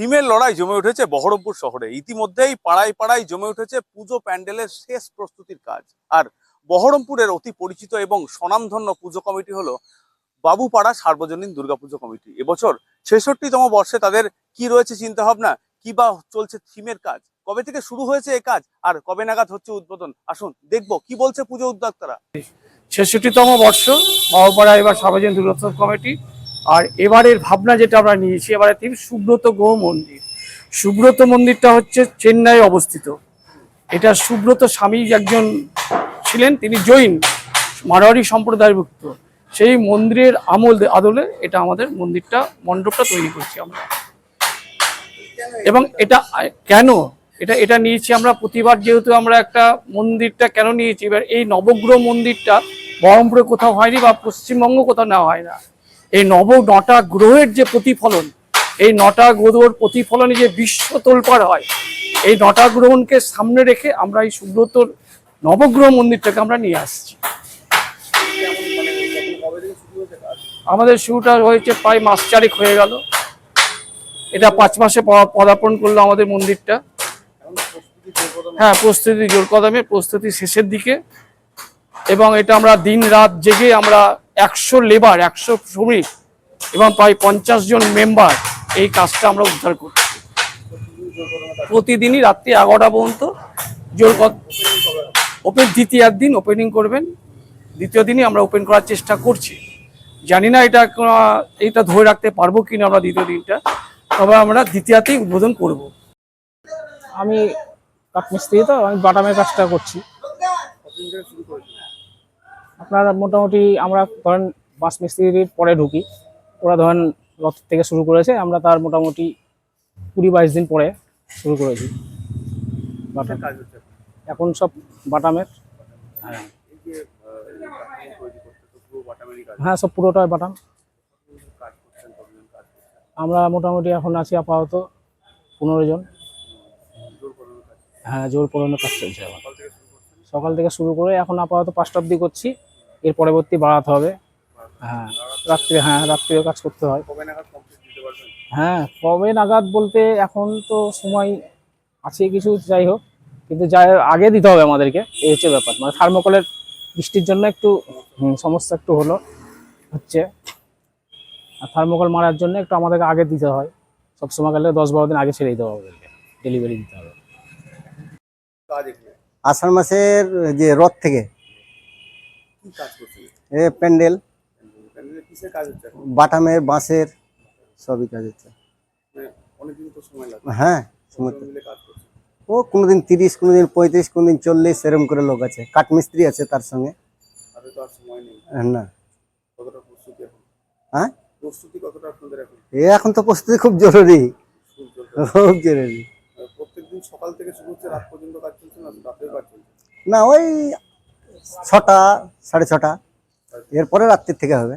থিমের লড়াই জমে উঠেছে বহরমপুর শহরে। ইতিমধ্যেই পাড়ায় পাড়ায় জমে উঠেছে পুজো প্যান্ডেলের শেষ প্রস্তুতির কাজ। আর বহরমপুরের অতি পরিচিত এবং স্বনামধন্য পুজো কমিটি হলো বাবুপাড়া সার্বজনীন দুর্গাপুজো কমিটি। এবছর ছেষট্টিতম বর্ষে তাদের কি রয়েছে চিন্তা ভাবনা কি বা চলছে থিমের কাজ? কবে থেকে শুরু হয়েছে এই কাজ? আর কবে নাগাদ হচ্ছে উদ্বোধন? আসুন, দেখব, কি বলছে পুজো উদ্যোক্তারা? ছেষট্টিতম বর্ষ, বাবুপাড়া এবার সার্বজনীন দুর্গোৎসব কমিটি। আর এবারের ভাবনা যেটা আমরা নিয়েছি, এবারে থিম সুব্রত গো মন্দির। সুব্রত মন্দিরটা হচ্ছে চেন্নাই অবস্থিত। এটা সুব্রত স্বামী একজন ছিলেন, তিনি জৈন মারোয়ারি সম্প্রদায়ভুক্ত। সেই মন্দিরের আমল আদলে এটা আমাদের মন্দিরটা, মণ্ডপটা তৈরি করছি আমরা। এবং এটা কেন? এটা এটা নিয়েছি আমরা প্রতিবার, যেহেতু আমরা একটা মন্দিরটা কেন নিয়েছি? এবার এই নবগ্রহ মন্দিরটা বহরমপুরে কোথাও হয়নি বা পশ্চিমবঙ্গ কোথাও নেওয়া হয় না। এই নব নটা গ্রহের যে প্রতিফলন, এই নটা গ্রহর প্রতিফলনে যে বিশ্ব তোলপাড় হয়, এই নটা গ্রহণকে সামনে রেখে আমরা এই সুব্রতর নবগ্রহ মন্দিরটাকে আমরা নিয়ে আসছি। আমাদের শুরুটা হয়েছে প্রায় মাস চারেক হয়ে গেল। এটা পাঁচ মাসে পদার্পণ করল আমাদের মন্দিরটা। হ্যাঁ প্রস্তুতি জোর কদমে, প্রস্তুতি শেষের দিকে। এবং এটা আমরা দিন রাত জেগে আমরা একশো লেবার একশো শ্রমিক এবং প্রায় পঞ্চাশ জন মেম্বার এই কাজটা আমরা উদ্ধার করছি। প্রতিদিনই রাত্রি এগারোটা পর্যন্ত জোর ওপেন দ্বিতীয় দিন ওপেনিং করবেন। দ্বিতীয় দিনই আমরা ওপেন করার চেষ্টা করছি। জানি না এটা এইটা ধরে রাখতে পারব কিনা আমরা দ্বিতীয় দিনটা। তবে আমরা দ্বিতীয়তেই উদ্বোধন করব। আমি কাঠমিস্ত্রি তো, আমি বাটামের কাজটা করছি। আপনার মোটামুটি আমরা ধরেন বাস মিস্ত্রির পরে ঢুকি ওরা ধরেন রথ থেকে শুরু করেছে আমরা তার মোটামুটি কুড়ি বাইশ দিন পরে শুরু করেছি। বাটাম এখন? সব বাটামের। হ্যাঁ। হ্যাঁ সব পুরোটাই বাটাম। আমরা মোটামুটি এখন আছি আপাতত পনেরো জন। হ্যাঁ জোর পড়ানোর কাজ চলছে আমার সকাল থেকে শুরু করে এখন আপাতত পাঁচটা অব্দি করছি। এর পরবর্তী বাড়াতে হবে। হ্যাঁ। রাত্রে হ্যাঁ রাত্রিও কাজ করতে হয়। হ্যাঁ কবে নাগাদ বলতে এখন তো সময় আছে কিছু যাই হোক। কিন্তু যাই আগে দিতে হবে আমাদেরকে। এই হচ্ছে ব্যাপার। মানে থার্মোকলের বৃষ্টির জন্য একটু সমস্যা একটু হলো। হচ্ছে। আর থার্মোকল মারার জন্য একটু আমাদেরকে আগে দিতে হয়। সব সময় গেলে দশ বারো দিন আগে ছেড়ে দিতে হবে আমাদেরকে। ডেলিভারি দিতে হবে। আষাঢ় মাসের যে রথ থেকে কি কাজ করছে এ প্যান্ডেল। প্যান্ডেলের কিসের কাজ হচ্ছে? এখন? বাটামের বাঁশের সবই কাজ হচ্ছে। মানে অনেকদিন তো সময় হ্যাঁ সময় তো- মিলে কাজ করছে ও কোনোদিন তিরিশ কোনোদিন পঁয়ত্রিশ কোনোদিন চল্লিশ এরকম করে লোক আছে। কাঠমিস্ত্রি আছে তার সঙ্গে। হাতে তো আর সময় নেই। আহ, না। কতটা প্রস্তুতি এখন? হ্যাঁ? প্রস্তুতি কতটা আপনাদের এখন? এ এখন তো প্রস্তুতি খুব জরুরি। শুরু চলছে খুব জরুরি। সকাল থেকে শুরু হচ্ছে রাত পর্যন্ত কাজ চলছে না রাতের কাজ চলছে? না ওই ছটা সাড়ে ছটা। এরপরে রাত্রির থেকে হবে।